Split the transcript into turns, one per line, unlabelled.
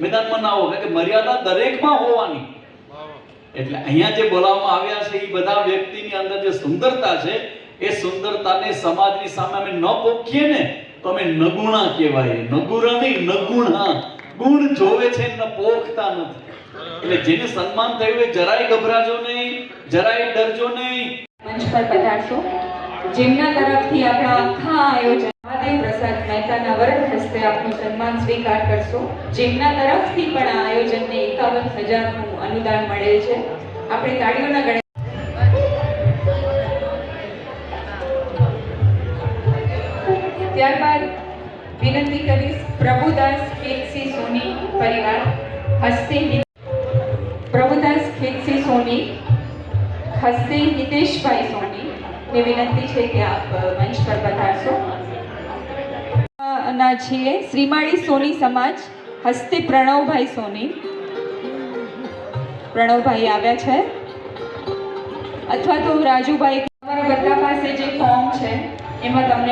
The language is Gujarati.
મેદાનમાં ના હોય કે મર્યાદા દરેકમાં હોવાની. એટલે અહીંયા જે બોલાવવામાં આવ્યા છે, એ બધા વ્યક્તિની અંદર જે સુંદરતા છે, એ સુંદરતાને સમાજની સામે અમે ન પોખીએ ને, તો અમે નગુણા કહેવાય. નગુરા નહીં નગુણા. ગુણ જોવે છે ને પોખતા નથી. એટલે જેને સન્માન થયું એ જરાય ગભરાજો નહીં, જરાય ડરજો નહીં.
મંચ પર પધારશો. જેમના તરફથી આપણા આખા આયોજન પ્રસાદ મહેતાના વરદ હસ્તે આપનું સન્માન સ્વીકાર કરશો. જેમના તરફથી પણ આ આયોજનને એકાવન હજારનું અનુદાન મળેલ છે. આપણે તાળીઓના ગણે ત્યારબાદ વિનંતી કરીશ પ્રભુદાસ ખેતસી સોની પરિવાર હસ્તે પ્રભુદાસ ખેતસી સોની, હસ્તે હિતેશભાઈ સોની ને વિનંતી છે કે આપ મંચ પર પધારશો. અ, છીએ શ્રીમાળી સોની સમાજ હસ્તે પ્રણવભાઈ સોની. પ્રણવભાઈ આવ્યા છે. અથવા તો રાજુભાઈ તમારા બધા પાસે જે ફોર્મ છે એમાં તમને